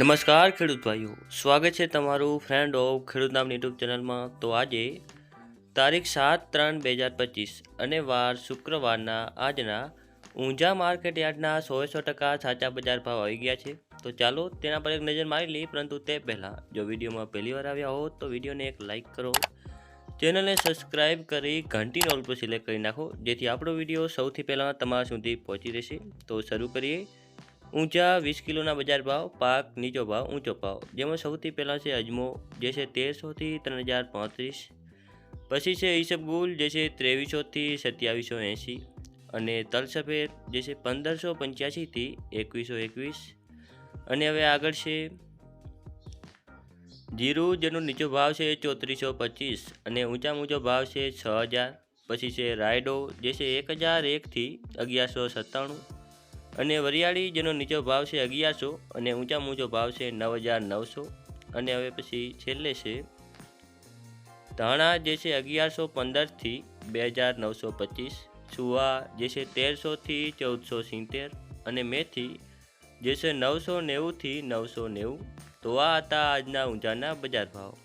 નમસ્કાર ખેડૂત ભાઈઓ, સ્વાગત છે તમારું ફ્રેન્ડ ઓફ ખેડૂત નામ યુટ્યુબ ચેનલમાં. તો આજે તારીખ સાત ત્રણ બે હજાર પચીસ અને વાર શુક્રવારના આજના ઊંઝા માર્કેટ યાર્ડના સો સો ટકા સાચા બજાર ભાવ આવી ગયા છે. તો ચાલો તેના પર એક નજર મારી લઈએ, પરંતુ તે પહેલાં જો વિડીયોમાં પહેલી વાર આવ્યા હો તો વિડીયોને એક લાઇક કરો. ચેનલને સબસ્ક્રાઇબ કરી ઘંટીનો ઓલ પર સિલેક્ટ કરી નાખો, જેથી આપણો વીડિયો સૌથી પહેલાં તમારા સુધી પહોંચી રહેશે. તો શરૂ કરીએ. ઊંચા વીસ કિલોના બજાર ભાવ, પાક નીચો ભાવ, ઊંચો ભાવ. જેમાં સૌથી પહેલાં છે અજમો, જે છે તેરસોથી ત્રણ હજાર પાંત્રીસ. પછી છે ઈસબગુલ જે છે ત્રેવીસોથી સત્યાવીસો એંસી અને તલસફેદ, જે છે પંદરસો પંચ્યાસીથી એકવીસો એકવીસ. અને હવે આગળ છે જીરું, જેનો નીચો ભાવ છે ચોત્રીસો પચીસ અને ઊંચા ઊંચો ભાવ છે છ હજાર. પછી છે રાયડો, જે છે એક હજાર એકથી અગિયારસો સત્તાણું. અને વરિયાળી જેનો નીચો ભાવ છે અગિયારસો અને ઊંચા ઊંચો ભાવ છે નવ હજાર નવસો. અને હવે પછી છેલ્લે છે, ધાણા જે છે અગિયારસો પંદરથી બે હજાર નવસો પચીસ. સુવા જે છે તેરસોથી ચૌદસો સિત્તેર. અને મેથી જે છે નવસો નેવુંથી નવસો નેવું. તો આ હતા આજના ઊંઝાના બજાર ભાવ.